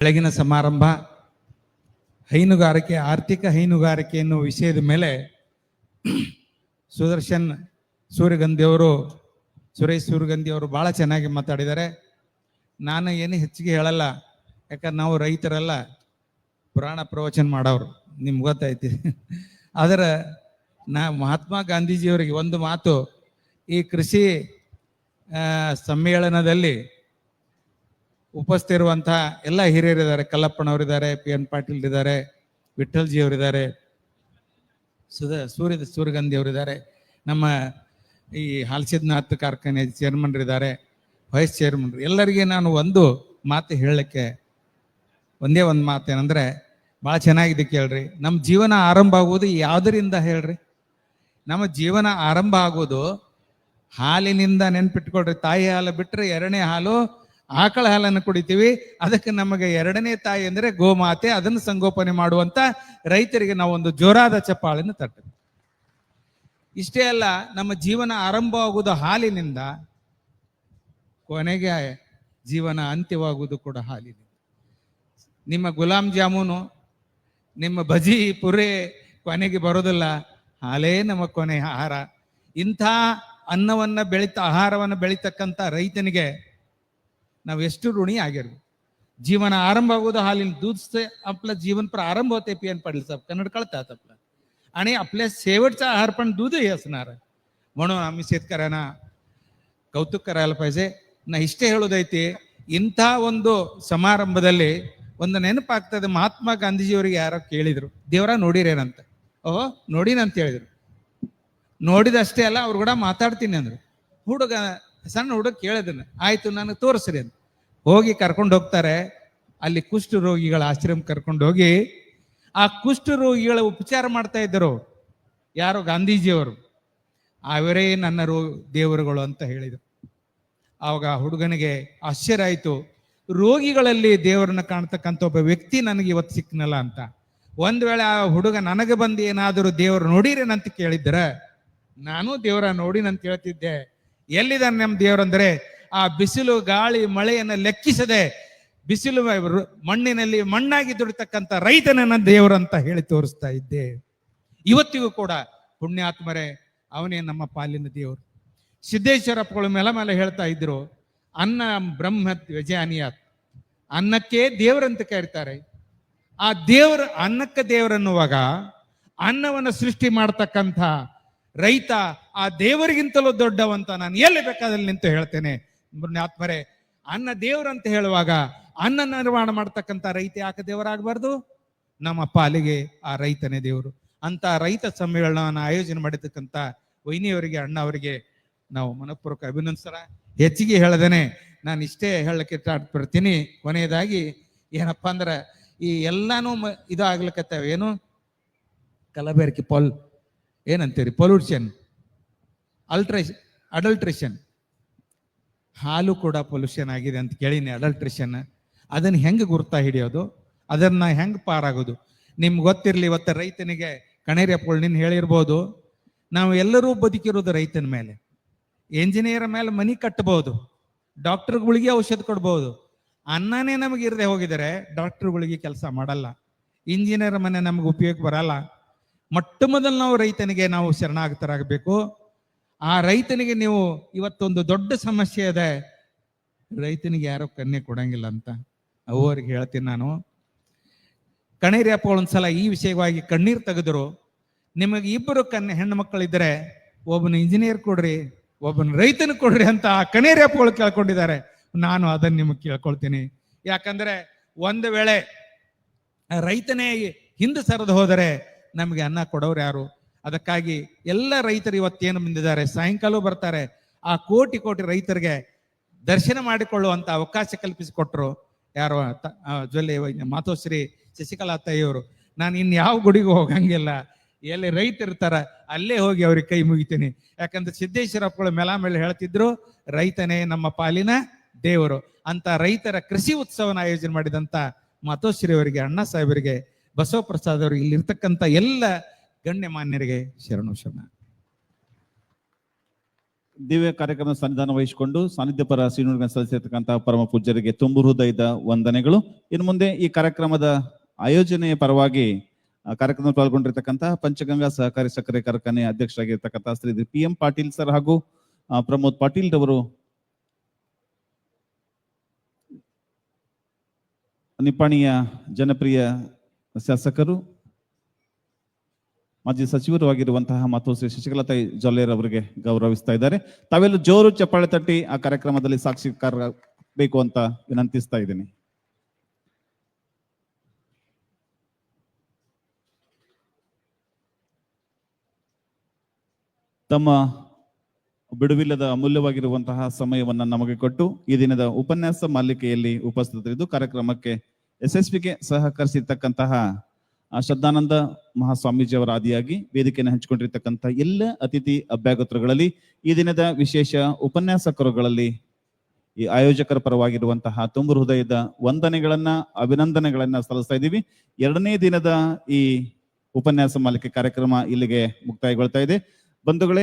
ಬೆಳಗಿನ ಸಮಾರಂಭ. ಹೈನುಗಾರಿಕೆ, ಆರ್ಥಿಕ ಹೈನುಗಾರಿಕೆ ಎನ್ನುವ ವಿಷಯದ ಮೇಲೆ ಸುದರ್ಶನ್ ಸೂರ್ಯಗಂಧಿಯವರು ಸುರೇಶ್ ಸೂರ್ಯಗಂಧಿಯವರು ಭಾಳ ಚೆನ್ನಾಗಿ ಮಾತಾಡಿದ್ದಾರೆ. ನಾನು ಏನು ಹೆಚ್ಚಿಗೆ ಹೇಳಲ್ಲ, ಯಾಕಂದ್ರೆ ನಾವು ರೈತರೆಲ್ಲ ಪುರಾಣ ಪ್ರವಚನ ಮಾಡೋರು, ನಿಮ್ಗೆ ಗೊತ್ತೈತಿ ಆದರೆ ನಾ, ಮಹಾತ್ಮ ಗಾಂಧೀಜಿಯವರಿಗೆ ಒಂದು ಮಾತು, ಈ ಕೃಷಿ ಸಮ್ಮೇಳನದಲ್ಲಿ ಉಪಸ್ಥಿತಿರುವಂತಹ ಎಲ್ಲ ಹಿರಿಯರಿದ್ದಾರೆ. ಕಲ್ಲಪ್ಪನವರಿದ್ದಾರೆ ಪಿ ಎನ್ ಪಾಟೀಲ್ ಇದ್ದಾರೆ ವಿಠಲ್ಜಿ ಅವರಿದ್ದಾರೆ ಸುಧ ಸೂರ್ಯ ಸೂರ್ಯಗಂಧಿ ಅವರಿದ್ದಾರೆ ನಮ್ಮ ಈ ಹಾಲ್ಸಿದ್ನಾಥ್ ಕಾರ್ಖಾನೆ ಚೇರ್ಮನ್ ಇದ್ದಾರೆ ವೈಸ್ ಚೇರ್ಮನ್ ಎಲ್ಲರಿಗೆ ನಾನು ಒಂದು ಮಾತು ಹೇಳಲಿಕ್ಕೆ, ಒಂದೇ ಒಂದು ಮಾತು ಏನಂದರೆ ಭಾಳ ಚೆನ್ನಾಗಿದೆ ಕೇಳ್ರಿ. ನಮ್ಮ ಜೀವನ ಆರಂಭ ಆಗುವುದು ಯಾವುದರಿಂದ ಹೇಳ್ರಿ? ನಮ್ಮ ಜೀವನ ಆರಂಭ ಆಗೋದು ಹಾಲಿನಿಂದ ನೆನ್ಪಿಟ್ಕೊಳ್ರಿ. ತಾಯಿ ಹಾಲು ಬಿಟ್ಟರೆ ಎರಡನೇ ಹಾಲು ಆಕಳ ಹಾಲನ್ನು ಕುಡಿತೀವಿ. ಅದಕ್ಕೆ ನಮಗೆ ಎರಡನೇ ತಾಯಿ ಅಂದ್ರೆ ಗೋಮಾತೆ, ಅದನ್ನು ಸಂಗೋಪನೆ ಮಾಡುವಂತ ರೈತರಿಗೆ ನಾವು ಒಂದು ಜೋರಾದ ಚಪ್ಪಾಳನ್ನು ತಟ್ಟಬೇಕು. ಇಷ್ಟೇ ಅಲ್ಲ, ನಮ್ಮ ಜೀವನ ಆರಂಭ ಆಗುವುದು ಹಾಲಿನಿಂದ, ಕೊನೆಗೆ ಜೀವನ ಅಂತ್ಯವಾಗುವುದು ಕೂಡ ಹಾಲಿನಿಂದ. ನಿಮ್ಮ ಗುಲಾಬ್ ಜಾಮೂನು, ನಿಮ್ಮ ಬಜಿ ಪುರೆ ಕೊನೆಗೆ ಬರೋದಿಲ್ಲ, ಹಾಲೇ ನಮ್ಮ ಕೊನೆ ಆಹಾರ. ಇಂಥ ಅನ್ನವನ್ನ ಬೆಳಿತ, ಆಹಾರವನ್ನು ಬೆಳಿತಕ್ಕಂಥ ರೈತನಿಗೆ ನಾವು ಎಷ್ಟು ಋಣಿ ಆಗಿರ್ಬೇಕು जीवन आरंभ आगोदर हालीन दूध से आपलं जीवन प्रारंभ होते पी एन पाटील साहेब कन्नड कळतात आपलं आणि आपल्या शेवटचा आहार पण दूधही असणार आहे. म्हणून आम्ही शेतकऱ्यांना ಕೌತುಕ करायला ಪಾಹಿಜೆ ನಾ ಇಷ್ಟೇ ಹೇಳೋದೈತಿ ಇಂಥ ಒಂದು ಸಮಾರಂಭದಲ್ಲಿ ಒಂದು ನೆನಪಾಗ್ತದೆ ಮಹಾತ್ಮ ಗಾಂಧೀಜಿಯವರಿಗೆ ಯಾರೋ ಕೇಳಿದ್ರು ದೇವರ ನೋಡಿರೇನಂತ ಓಹೋ ನೋಡಿನಂತ ಹೇಳಿದ್ರು ನೋಡಿದಷ್ಟೇ ಅಲ್ಲ ಅವ್ರು ಕೂಡ ಮಾತಾಡ್ತೀನಿ ಅಂದ್ರು ಹುಡುಗ ಸಣ್ಣ ಹುಡುಗ ಕೇಳಿದನು, ಆಯ್ತು, ನನಗೆ ತೋರಿಸ್ರಿ ಅಂತ. ಹೋಗಿ ಕರ್ಕೊಂಡು ಹೋಗ್ತಾರೆ. ಅಲ್ಲಿ ಕುಷ್ಠ ರೋಗಿಗಳ ಆಶ್ರಮ ಕರ್ಕೊಂಡು ಹೋಗಿ, ಆ ಕುಷ್ಠ ರೋಗಿಗಳ ಉಪಚಾರ ಮಾಡ್ತಾ ಇದ್ದರು. ಯಾರೋ ಗಾಂಧೀಜಿಯವರು. ಅವರೇ ನನ್ನ ರೋ, ದೇವರುಗಳು ಅಂತ ಹೇಳಿದರು. ಆವಾಗ ಆ ಹುಡುಗನಿಗೆ ಆಶ್ಚರ್ಯ ಆಯಿತು. ರೋಗಿಗಳಲ್ಲಿ ದೇವರನ್ನ ಕಾಣ್ತಕ್ಕಂಥ ಒಬ್ಬ ವ್ಯಕ್ತಿ ನನಗೆ ಇವತ್ತು ಸಿಕ್ಕನಲ್ಲ ಅಂತ. ಒಂದು ವೇಳೆ ಆ ಹುಡುಗ ನನಗೆ ಬಂದು ಏನಾದರೂ ದೇವರು ನೋಡಿರೇನಂತ ಕೇಳಿದ್ರೆ ನಾನು ದೇವರ ನೋಡಿನಂತ ಹೇಳ್ತಿದ್ದೆ. ಎಲ್ಲಿದ್ದಾನೆ ನಮ್ಮ ದೇವರಂದ್ರೆ, ಆ ಬಿಸಿಲು ಗಾಳಿ ಮಳೆಯನ್ನು ಲೆಕ್ಕಿಸದೆ, ಬಿಸಿಲು ಮಣ್ಣಿನಲ್ಲಿ ಮಣ್ಣಾಗಿ ದುಡಿತಕ್ಕಂಥ ರೈತನನ್ನ ದೇವರಂತ ಹೇಳಿ ತೋರಿಸ್ತಾ ಇದ್ದೆ. ಇವತ್ತಿಗೂ ಕೂಡ ಪುಣ್ಯಾತ್ಮರೇ, ಅವನೇ ನಮ್ಮ ಪಾಲಿನ ದೇವರು. ಸಿದ್ದೇಶ್ವರಪ್ಪಗಳು ಮೇಲೆ ಮೇಲೆ ಹೇಳ್ತಾ ಇದ್ರು, ಅನ್ನ ಬ್ರಹ್ಮ ವ್ಯಜಾನಿಯಾತ್. ಅನ್ನಕ್ಕೆ ದೇವರಂತ ಕರೀತಾರೆ. ಆ ದೇವರ ಅನ್ನಕ್ಕೆ ದೇವರನ್ನುವಾಗ ಅನ್ನವನ್ನು ಸೃಷ್ಟಿ ಮಾಡ್ತಕ್ಕಂಥ ರೈತ, ಆ ದೇವರಿಗಿಂತಲೂ ದೊಡ್ಡವಂತ ನಾನು ಎಲ್ಲಿ ಬೇಕಾದಲ್ಲಿ ನಿಂತು ಹೇಳ್ತೇನೆ. ಆತ್ಮರೆ, ಅನ್ನ ದೇವರಂತ ಹೇಳುವಾಗ ಅನ್ನ ನಿರ್ಮಾಣ ಮಾಡ್ತಕ್ಕಂಥ ರೈತ ಯಾಕೆ ದೇವರಾಗಬಾರ್ದು? ನಮ್ಮ ಪಾಲಿಗೆ ಆ ರೈತನೇ ದೇವರು. ಅಂತ ರೈತ ಸಮ್ಮೇಳನವನ್ನು ಆಯೋಜನೆ ಮಾಡಿರ್ತಕ್ಕಂಥ ವೈನಿಯವರಿಗೆ, ಅಣ್ಣ ಅವರಿಗೆ ನಾವು ಮನಪೂರ್ವಕ ಅಭಿನಂದಿಸರ. ಹೆಚ್ಚಿಗೆ ಹೇಳದೇನೆ, ನಾನು ಇಷ್ಟೇ ಹೇಳಕ್ಕೆ ಬರ್ತೀನಿ ಕೊನೆಯದಾಗಿ, ಏನಪ್ಪಾ ಅಂದ್ರೆ ಈ ಎಲ್ಲಾನು ಮ- ಇದು ಆಗ್ಲಿಕತ್ತವ ಏನು? ಕಲಬೆರಕೆ ಪೊಲ್. ಏನಂತೀರಿ? ಪೊಲ್ಯೂಷನ್ ಅಲ್ಟ್ರೇಷನ್ ಅಡಲ್ಟ್ರೇಷನ್ ಹಾಲು ಕೂಡ ಪೊಲ್ಯೂಷನ್ ಆಗಿದೆ ಅಂತ ಕೇಳೀನಿ ಅಡಲ್ಟ್ರೇಷನ್ ಅದನ್ನು ಹೆಂಗೆ ಗುರ್ತಾ ಹಿಡಿಯೋದು? ಅದನ್ನ ಹೆಂಗೆ ಪಾರಾಗೋದು? ನಿಮ್ಗೆ ಗೊತ್ತಿರಲಿ, ಇವತ್ತು ರೈತನಿಗೆ ಕಣೇರಿಯಪ್ಪಳು ನಿನ್ ಹೇಳಿರ್ಬೋದು, ನಾವು ಎಲ್ಲರೂ ಬದುಕಿರೋದು ರೈತನ ಮೇಲೆ. ಇಂಜಿನಿಯರ್ ಮೇಲೆ ಮನಿ ಕಟ್ಟಬಹುದು ಡಾಕ್ಟರ್ಗಳಿಗೆ ಔಷಧ ಕೊಡ್ಬೋದು. ಅನ್ನನೇ ನಮಗೆ ಇರದೆ ಹೋಗಿದರೆ ಡಾಕ್ಟರ್ಗಳಿಗೆ ಕೆಲಸ ಮಾಡಲ್ಲ. ಇಂಜಿನಿಯರ್ ಮನೆ ನಮ್ಗೆ ಉಪಯೋಗ ಬರಲ್ಲ. ಮೊಟ್ಟ ಮೊದಲು ನಾವು ರೈತನಿಗೆ ನಾವು ಶರಣಾಗತರಾಗಬೇಕು. ಆ ರೈತನಿಗೆ ನೀವು ಇವತ್ತೊಂದು ದೊಡ್ಡ ಸಮಸ್ಯೆ ಇದೆ. ರೈತನಿಗೆ ಯಾರು ಕನ್ಯೆ ಕೊಡಂಗಿಲ್ಲ ಅಂತ ಅವ್ರಿಗೆ ಹೇಳ್ತೀನಿ ನಾನು. ಕಣೇರಿ ಅಪ್ಪ ಒಂದ್ಸಲ ಈ ವಿಷಯವಾಗಿ ಕಣ್ಣೀರು ತೆಗೆದ್ರು. ನಿಮಗೆ ಇಬ್ಬರು ಕನ್ಯೆ ಹೆಣ್ಣು ಮಕ್ಕಳಿದ್ರೆ ಒಬ್ಬನ ಇಂಜಿನಿಯರ್ ಕೊಡ್ರಿ, ಒಬ್ಬನ ರೈತನ ಕೊಡ್ರಿ ಅಂತ ಆ ಕಣೇರಿ ಅಪ್ಪಗಳು ಕೇಳ್ಕೊಂಡಿದ್ದಾರೆ. ನಾನು ಅದನ್ನ ನಿಮಗೆ ಕೇಳ್ಕೊಳ್ತೀನಿ. ಯಾಕಂದ್ರೆ ಒಂದು ವೇಳೆ ರೈತನೇ ಹಿಂದೆ ಸರಿದು ಹೋದರೆ ನಮಗೆ ಅನ್ನ ಕೊಡೋರು ಯಾರು? ಅದಕ್ಕಾಗಿ ಎಲ್ಲ ರೈತರು ಇವತ್ತೇನು ಬಂದಿದ್ದಾರೆ? ಸಾಯಂಕಾಲ ಬರ್ತಾರೆ. ಆ ಕೋಟಿ ಕೋಟಿ ರೈತರಿಗೆ ದರ್ಶನ ಮಾಡಿಕೊಳ್ಳುವಂತ ಅವಕಾಶ ಕಲ್ಪಿಸಿಕೊಟ್ರು ಯಾರು ಜ್ವಲ್ಲೆ ಮಾತೋಶ್ರೀ ಶಶಿಕಲಾ ತಾಯಿಯವರು ನಾನು ಇನ್ ಯಾವ ಗುಡಿಗೂ ಹೋಗಂಗಿಲ್ಲ. ಎಲ್ಲಿ ರೈತರಿರ್ತಾರ ಅಲ್ಲೇ ಹೋಗಿ ಅವ್ರಿಗೆ ಕೈ ಮುಗಿತೀನಿ. ಯಾಕಂದ್ರೆ ಸಿದ್ದೇಶ್ವರಪ್ಪಗಳು ಮೇಲ ಮೇಲೆ ಹೇಳ್ತಿದ್ರು, ರೈತನೇ ನಮ್ಮ ಪಾಲಿನ ದೇವರು. ಅಂತ ರೈತರ ಕೃಷಿ ಉತ್ಸವನ ಆಯೋಜನೆ ಮಾಡಿದಂತ ಮಾತೋಶ್ರೀ ಅವರಿಗೆ, ಅಣ್ಣ ಸಾಹೇಬರಿಗೆ ಬಸವಪ್ರಸಾದ್ ಅವರಿಗೆ ಇಲ್ಲಿರ್ತಕ್ಕಂಥ ಎಲ್ಲ ಗಣ್ಯಮಾನ್ಯರಿಗೆ ಶರಣು ಶರಣ. ದಿವ್ಯ ಕಾರ್ಯಕ್ರಮದ ಸನ್ನಿಧಾನ ವಹಿಸಿಕೊಂಡು ಸಾನ್ನಿಧ್ಯ ಪರ ಶ್ರೀನುಡಿಗೆ ಸಲ್ಲಿಸಿರ್ತಕ್ಕಂತಹ ಪರಮ ಪೂಜ್ಯರಿಗೆ ತುಂಬು ಹೃದಯದ ವಂದನೆಗಳು. ಇನ್ನು ಮುಂದೆ ಈ ಕಾರ್ಯಕ್ರಮದ ಆಯೋಜನೆಯ ಪರವಾಗಿ ಕಾರ್ಯಕ್ರಮ ಪಾಲ್ಗೊಂಡಿರ್ತಕ್ಕಂತಹ ಪಂಚಗಂಗಾ ಸಹಕಾರಿ ಸಕ್ಕರೆ ಕಾರ್ಖಾನೆ ಅಧ್ಯಕ್ಷರಾಗಿರ್ತಕ್ಕಂತಹ Shri P M Patil sir ಹಾಗೂ ಪ್ರಮೋದ್ ಪಾಟೀಲ್ ರವರು. ನಿಪ್ಪಾಣಿಯ ಜನಪ್ರಿಯ ಶಾಸಕರು, ಮಾಜಿ ಸಚಿವರು ಆಗಿರುವಂತಹ ಮತ್ತು ಶ್ರೀ ಶಶಿಕಲತಾ ಜೊಲ್ಲೆರ್ ಅವರಿಗೆ ಗೌರವಿಸ್ತಾ ಇದ್ದಾರೆ. ತಾವೆಲ್ಲ ಜೋರು ಚಪ್ಪಾಳೆ ತಟ್ಟಿ ಆ ಕಾರ್ಯಕ್ರಮದಲ್ಲಿ ಸಾಕ್ಷಿಕಾರ ಬೇಕು ಅಂತ ವಿನಂತಿಸ್ತಾ ಇದ್ದೀನಿ. ತಮ್ಮ ಬಿಡುವಿಲ್ಲದ ಅಮೂಲ್ಯವಾಗಿರುವಂತಹ ಸಮಯವನ್ನು ನಮಗೆ ಕೊಟ್ಟು ಈ ದಿನದ ಉಪನ್ಯಾಸ ಮಾಲಿಕೆಯಲ್ಲಿ ಉಪಸ್ಥಿತರಿದ್ದು ಕಾರ್ಯಕ್ರಮಕ್ಕೆ ಯಶಸ್ವಿಗೆ ಸಹಕರಿಸಿರ್ತಕ್ಕಂತಹ ಶ್ರದ್ಧಾನಂದ ಮಹಾಸ್ವಾಮೀಜಿ ಅವರ ಆದಿಯಾಗಿ ವೇದಿಕೆಯನ್ನು ಹಂಚಿಕೊಂಡಿರ್ತಕ್ಕಂಥ ಎಲ್ಲ ಅತಿಥಿ ಅಭ್ಯಾಗತರುಗಳಲ್ಲಿ ಈ ದಿನದ ವಿಶೇಷ ಉಪನ್ಯಾಸಕರುಗಳಲ್ಲಿ ಈ ಆಯೋಜಕರ ಪರವಾಗಿರುವಂತಹ ತುಂಬು ಹೃದಯದ ವಂದನೆಗಳನ್ನ, ಅಭಿನಂದನೆಗಳನ್ನ ಸಲ್ಲಿಸ್ತಾ ಇದ್ದೀವಿ. ಎರಡನೇ ದಿನದ ಈ ಉಪನ್ಯಾಸ ಮಾಲಿಕೆ ಕಾರ್ಯಕ್ರಮ ಇಲ್ಲಿಗೆ ಮುಕ್ತಾಯಗೊಳ್ತಾ ಇದೆ. ಬಂಧುಗಳೇ